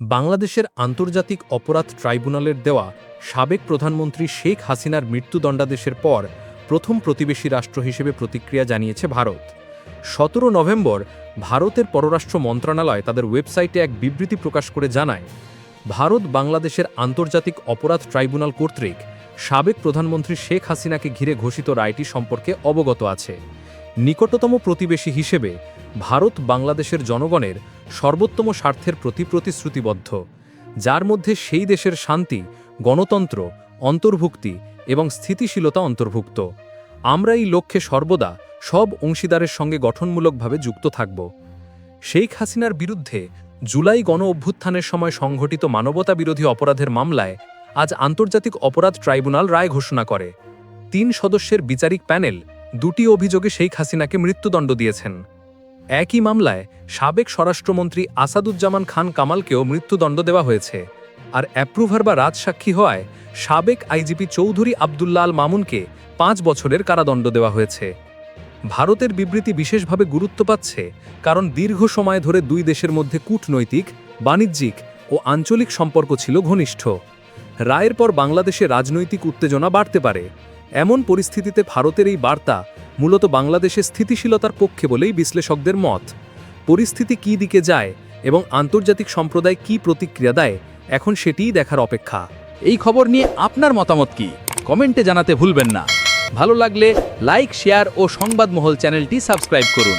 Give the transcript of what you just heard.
বাংলাদেশের আন্তর্জাতিক অপরাধ ট্রাইব্যুনালের দেওয়া সাবেক প্রধানমন্ত্রী শেখ হাসিনার মৃত্যুদণ্ডাদেশের পর প্রথম প্রতিবেশী রাষ্ট্র হিসেবে প্রতিক্রিয়া জানিয়েছে ভারত। সতেরো নভেম্বর ভারতের পররাষ্ট্র মন্ত্রণালয় তাদের ওয়েবসাইটে এক বিবৃতি প্রকাশ করে জানায়, ভারত বাংলাদেশের আন্তর্জাতিক অপরাধ ট্রাইব্যুনাল কর্তৃক সাবেক প্রধানমন্ত্রী শেখ হাসিনাকে ঘিরে ঘোষিত রায়টি সম্পর্কে অবগত আছে। নিকটতম প্রতিবেশী হিসেবে ভারত বাংলাদেশের জনগণের সর্বোত্তম স্বার্থের প্রতি প্রতিশ্রুতিবদ্ধ, যার মধ্যে সেই দেশের শান্তি, গণতন্ত্র, অন্তর্ভুক্তি এবং স্থিতিশীলতা অন্তর্ভুক্ত। আমরা এই লক্ষ্যে সর্বদা সব অংশীদারের সঙ্গে গঠনমূলকভাবে যুক্ত থাকব। শেখ হাসিনার বিরুদ্ধে জুলাই গণ অভ্যুত্থানের সময় সংঘটিত মানবতা বিরোধী অপরাধের মামলায় আজ আন্তর্জাতিক অপরাধ ট্রাইব্যুনাল রায় ঘোষণা করে। তিন সদস্যের বিচারিক প্যানেল দুটি অভিযোগে শেখ হাসিনাকে মৃত্যুদণ্ড দিয়েছেন। একই মামলায় সাবেক স্বরাষ্ট্রমন্ত্রী আসাদুজ্জামান খান কামালকেও মৃত্যুদণ্ড দেওয়া হয়েছে। আর অ্যাপ্রুভার বা রাজসাক্ষী হওয়ায় সাবেক আইজিপি চৌধুরী আবদুল্লাহ আল মামুনকে পাঁচ বছরের কারাদণ্ড দেওয়া হয়েছে। ভারতের বিবৃতি বিশেষভাবে গুরুত্ব পাচ্ছে কারণ দীর্ঘ সময় ধরে দুই দেশের মধ্যে কূটনৈতিক, বাণিজ্যিক ও আঞ্চলিক সম্পর্ক ছিল ঘনিষ্ঠ। রায়ের পর বাংলাদেশে রাজনৈতিক উত্তেজনা বাড়তে পারে। এমন পরিস্থিতিতে ভারতের এই বার্তা মূলত বাংলাদেশের স্থিতিশীলতার পক্ষে বলেই বিশ্লেষকদের মত। পরিস্থিতি কী দিকে যায় এবং আন্তর্জাতিক সম্প্রদায় কি প্রতিক্রিয়া দেয়, এখন সেটিই দেখার অপেক্ষা। এই খবর নিয়ে আপনার মতামত কি? কমেন্টে জানাতে ভুলবেন না। ভালো লাগলে লাইক, শেয়ার ও সংবাদমহল চ্যানেলটি সাবস্ক্রাইব করুন।